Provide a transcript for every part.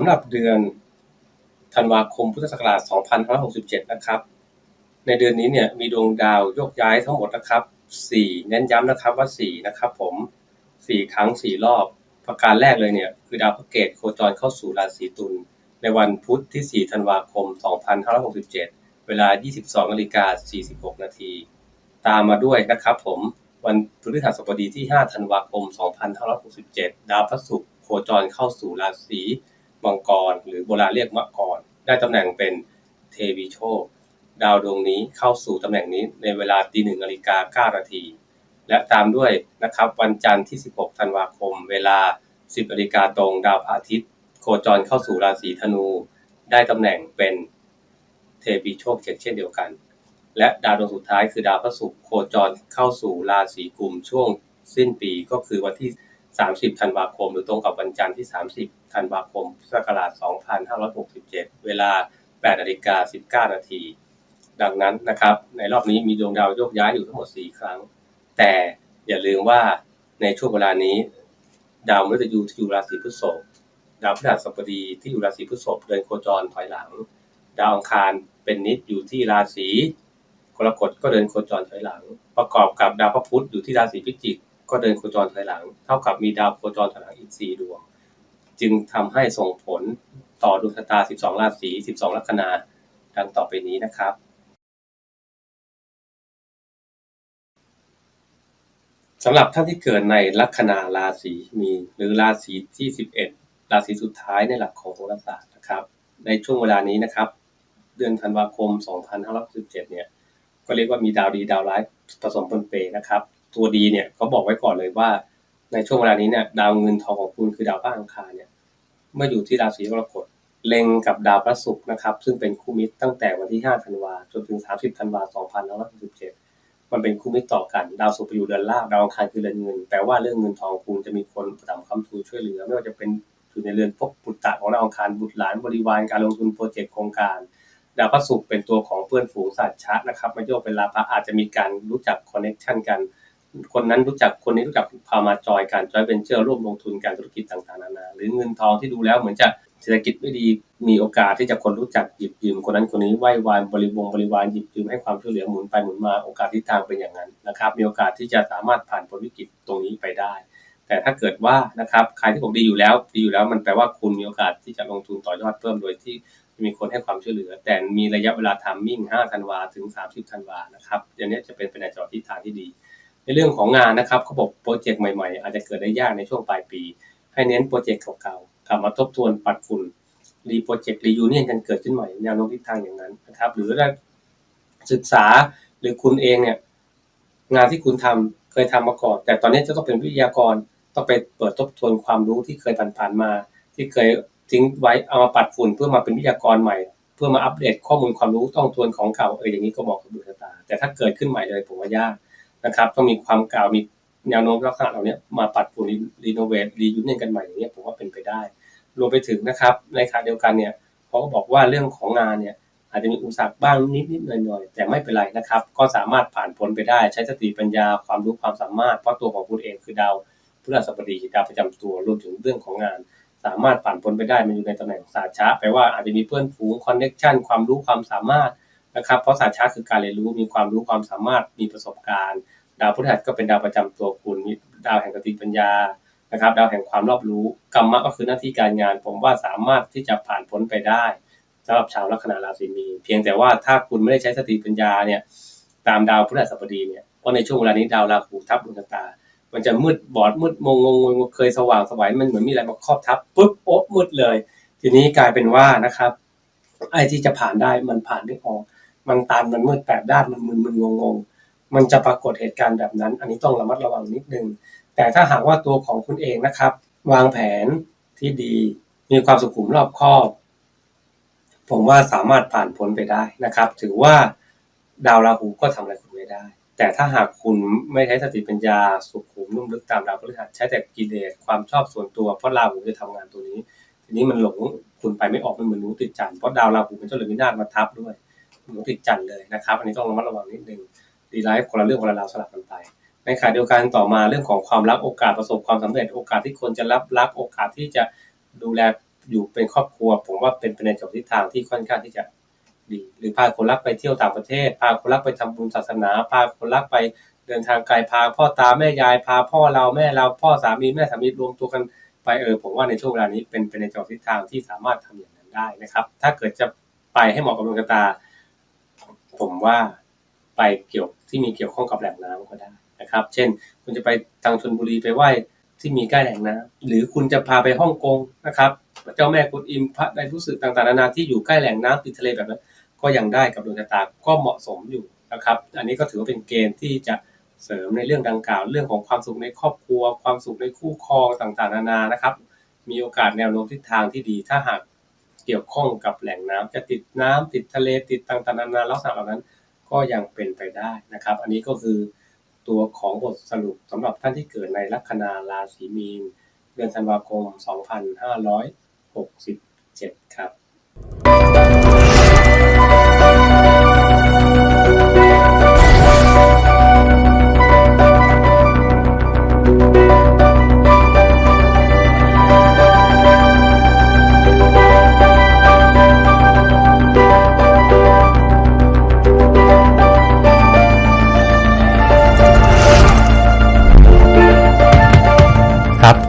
ำหรับเดือนธันวาคมพุทธศักราช 2567 นะครับ ในเดือนนี้เนี่ยมีดวงดาวโยกย้ายทั้งหมดนะครับ 4 เน้นย้ำนะครับว่า 4 นะครับผม 4 ครั้ง 4 รอบ ประการแรกเลยเนี่ยคือดาวพระเกตโคจรเข้าสู่ราศีตุลในวันพุธที่ 4 ธันวาคม 2567 เวลา 22นาฬิกา46 นาที ตามมาด้วยนะครับผม วันพฤหัสบดีที่ 5 ธันวาคม 2567 ดาวพระศุกร์โคจรเข้าสู่ราศี มังกร หรือโบราณเรียกมะกร ได้ตำแหน่งเป็นเทวีโชค ดาวดวงนี้เข้าสู่ตำแหน่งนี้ในเวลาตีหนึ่งนาฬิกา9นาทีและตามด้วยนะครับวันจันทร์ที่ 16 ธันวาคม เวลา 10นาฬิกาตรงดาวพระอาทิตย์ โคจรเข้าสู่ราศีธนู ได้ตำแหน่งเป็นเทวีโชคเช่นเดียวกัน และดาวดวงสุดท้ายคือดาวพระศุกร์โคจรเข้าสู่ราศีกุมช่วงสิ้นปีก็คือวันที่ 30ธันวาคม หรือตรงกับวันจันทร์ที่ 30ธันวาคมพุทธศักราช2567 เวลา8นาฬิกา19นาทีดังนั้นนะครับ ในรอบนี้มีดวงดาวโยกย้ายอยู่ทั้งหมด 4 ครั้ง แต่อย่าลืมว่าในช่วงเวลานี้ ดาวมฤตยูที่อยู่ราศีพฤษภดาวพฤหัสบดีที่อยู่ราศีพฤษภเดินโคจรถอยหลัง ดาวอังคารเป็นนิดอยู่ที่ราศีกรกฎก็เดินโคจรถอยหลัง ประกอบกับดาวพระพุธอยู่ที่ราศีพิจิก ก็เดินโคจรถอยหลัง เท่ากับมีดาวโคจรถอยหลังอีก 4 ดวง จึงทำให้ส่งผลต่อดวงชะตา 12 ราศี 12 ลัคนาดังต่อไปนี้นะครับ สำหรับท่านที่เกิดในลัคนาราศีมีหรือราศีที่ 11 ราศีสุดท้ายในหลักของโหราศาสตร์นะครับ ในช่วงเวลานี้นะครับ เดือนธันวาคม 2567เนี่ยก็เรียกว่ามีดาวดีดาวร้ายผสมปนเปนะครับ ตัวดีเนี่ยเขาบอกไว้ก่อนเลยว่า ในช่วงเวลานี้เนี่ยดาวเงินทองของคุณคือดาวพระอังคารเนี่ยเมื่ออยู่ที่ราศีกรกฎเล็งกับดาวพระศุกร์นะครับ ซึ่งเป็นคู่มิตรตั้งแต่วันที่ 5 ธันวาจนถึง 30 ธันวา2567 มันเป็นคู่มิตรต่อกัน ดาวศุกร์ไปอยู่เดือนล่างดาวอังคารคือเรือนเงินแปลว่าเรื่องเงินทองคุณจะมีคนประดับคำทูช่วยเหลือ ไม่ว่าจะเป็นอยู่ในเรือนพบปุตตะของดาวอังคารบุตรหลานบริวารการลงทุนโปรเจกต์โครงการดาวพระศุกร์เป็นตัวของเพื่อนฝูงสัตว์ชะนะครับมาโยกเป็นลาภะอาจจะมีการรู้จักคอนเน็ชันกัน คนนั้นรู้จักคนนี้รู้จักพามาจอยกันจอยเป็นเชื่อร่วมลงทุนการธุรกิจต่างๆนานาหรือเงินทองที่ดูแล้วเหมือนจะเศรษฐกิจไม่ดีมีโอกาสที่จะคนรู้จักหยิบยืมคนนั้นคนนี้ไหว้วานบริวงบริวารหยิบยืมให้ความช่วยเหลือหมุนไปหมุนมาโอกาสทิศทางเป็นอย่างนั้นนะครับ มีโอกาสที่จะสามารถผ่านพ้นวิกฤตตรงนี้ไปได้ แต่ถ้าเกิดว่านะครับใครที่บอกดีอยู่แล้วดีอยู่แล้วมันแปลว่าคุณมีโอกาสที่จะลงทุนต่อยอดเพิ่มโดยที่มีคนให้ความช่วยเหลือ แต่มีระยะเวลาทามมิ่ง5ธันวาถึง 30ธันวานะครับอย่างนี้จะเป็นไปในจอทิศทางที่ดี ในเรื่องของงานนะครับเขาบอกโปรเจกต์ใหม่ๆ อาจจะเกิดได้ยากในช่วงปลายปี ให้เน้นโปรเจกต์เก่าๆกลับมาทบทวนปัดฝุ่นรีโปรเจกต์รียูเนียนกันเกิดขึ้นใหม่แนวโน้มทิศทางอย่างนั้นนะครับ หรือได้ศึกษาหรือคุณเองเนี่ยงานที่คุณทำเคยทำมาก่อน แต่ตอนนี้จะต้องเป็นวิทยากรต้องไปเปิดทบทวนความรู้ที่เคยผ่านๆมา ที่เคยทิ้งไว้เอามาปัดฝุ่นเพื่อมาเป็นวิทยากรใหม่ เพื่อมาอัปเดตข้อมูลความรู้ต้องทวนของเก่าเอออย่างนี้ก็บอกกับดวงชะตาแต่ถ้าเกิดขึ้นใหม่เลยผมว่ายาก นะครับต้องมีความเก่ามีแนวโน้มลักษณะเหล่านี้มาปัดฝุ่นรีโนเวทรียูเนียนกันใหม่อย่างนี้ผมว่าเป็นไปได้ รวมไปถึงนะครับในขณะเดียวกันเนี่ยเขาก็บอกว่าเรื่องของงานเนี่ยอาจจะมีอุปสรรคบ้างนิดๆหน่อยๆแต่ไม่เป็นไรนะครับ ก็สามารถผ่านพ้นไปได้ใช้สติปัญญาความรู้ความสามารถ เพราะตัวของคุณเองคือดาวพฤหัสบดีดาวประจำตัวรวมถึงเรื่องของงาน สามารถผ่านพ้นไปได้มันอยู่ในตำแหน่งศาสตร์ช้าแปลว่าอาจจะมีเพื่อนฝูงคอนเน็กชันความรู้ความสามารถนะครับเพราะศาสตร์ช้าคือการเรียนรู้มีความรู้ความสามารถมีประสบการณ์ ดาวพฤหัสก็เป็นดาวประจำตัวคุณมีดาวแห่งสติปัญญานะครับ ดาวแห่งความรอบรู้กรรมะก็คือหน้าที่การงาน ผมว่าสามารถที่จะผ่านพ้นไปได้สำหรับชาวลัคนาราศีมี เพียงแต่ว่าถ้าคุณไม่ได้ใช้สติปัญญาเนี่ยตามดาวพฤหัสบดีเนี่ยเพราะในช่วงเวลานี้ดาวราหูทับดวงชะตา มันจะมืดบอดมืดมงงงเคยสว่างสวายมันเหมือนมีอะไรมาครอบทับปุ๊บโอ๊ะมืดเลย ทีนี้กลายเป็นว่านะครับไอ้ที่จะผ่านได้มันผ่านไม่ออกมันตันมันมืดแปดด้านมันมึนมึนงงง มันจะปรากฏเหตุการณ์แบบนั้น อันนี้ต้องระมัดระวังนิดนึง แต่ถ้าหากว่าตัวของคุณเองนะครับ วางแผนที่ดี มีความสุขุมรอบคอบผมว่าสามารถผ่านพ้นไปได้นะครับ ถือว่าดาวราหูก็ทำอะไรคุณไม่ได้ แต่ถ้าหากคุณไม่ใช้สติปัญญาสุขุมนุ่มลึกตามดาวพฤหัสใช้แต่กิเลสความชอบส่วนตัวเพราะราหูจะทำงานตัวนี้ ทีนี้มันหลงคุณไปไม่ออกมันเหมือนหนูติดจันทร์เพราะดาวราหูเป็นเจ้าเรือนวินาศมาทับด้วยหนูติดจันทร์เลยนะครับ อันนี้ต้องระมัดระวังนิดนึง ดีไลฟ์คนละเรื่องคนละราวสลับกันไปในขณะเดียวกันต่อมาเรื่องของความรักโอกาสประสบความสำเร็จโอกาสที่คนจะรับรักโอกาสที่จะดูแลอยู่เป็นครอบครัว ผมว่าเป็นไปในทิศทางที่ค่อนข้างที่จะดีหรือพาคนรักไปเที่ยวต่างประเทศ พาคนรักไปทำบุญศาสนา พาคนรักไปเดินทางไกลพาพ่อตาแม่ยายพาพ่อเราแม่เราพ่อสามีแม่สามีรวมตัวกันไปเออผมว่าในช่วงเวลานี้เป็นไปในทิศทางที่สามารถทำอย่างนั้นได้นะครับ ถ้าเกิดจะไปให้เหมาะกับดวงชะตา ผมว่า ไปเกี่ยวที่มีเกี่ยวข้องกับแหล่งน้ำก็ได้นะครับ เช่น คุณจะไปทางชนบุรีไปไหว้ที่มีใกล้แหล่งน้ำหรือคุณจะพาไปฮ่องกงนะครับ เจ้าแม่กุนอิมพระไดรู้สึกต่างๆนานาที่อยู่ใกล้แหล่งน้ำติดทะเลแบบนั้นก็ยังได้กับดวงชะตาก็เหมาะสมอยู่นะครับ อันนี้ก็ถือว่าเป็นเกณฑ์ที่จะเสริมในเรื่องดังกล่าว เรื่องของความสุขในครอบครัว ความสุขในคู่ครองต่างๆนานานะครับ มีโอกาสแนวโน้มทิศทางที่ดี ถ้าหากเกี่ยวข้องกับแหล่งน้ำจะติดน้ำติดทะเลติดต่างๆนานาลักษณะเหล่านั้น ก็ยังเป็นไปได้นะครับ อันนี้ก็คือตัวของบทสรุปสำหรับท่านที่เกิดในลัคนาราศีมีน เดือนธันวาคม 2567 ครับ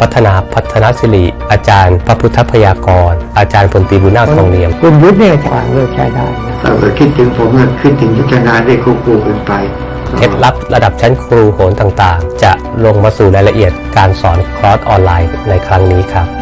พัฒนาพัฒนศิริอาจารย์ พระพุทธพยากร อาจารย์พลตรีบุญนาคทองเนียมคุณยุทธเนี่ยทางเลือกใช้ได้นะถ้าเกิดคิดถึงผมก็คิดถึงยุทธนาได้ควบคู่กันไปเคล็ดลับระดับชั้นครูโหรต่างๆ จะลงมาสู่รายละเอียดการสอนคลอร์สออนไลน์ในครั้งนี้ครับ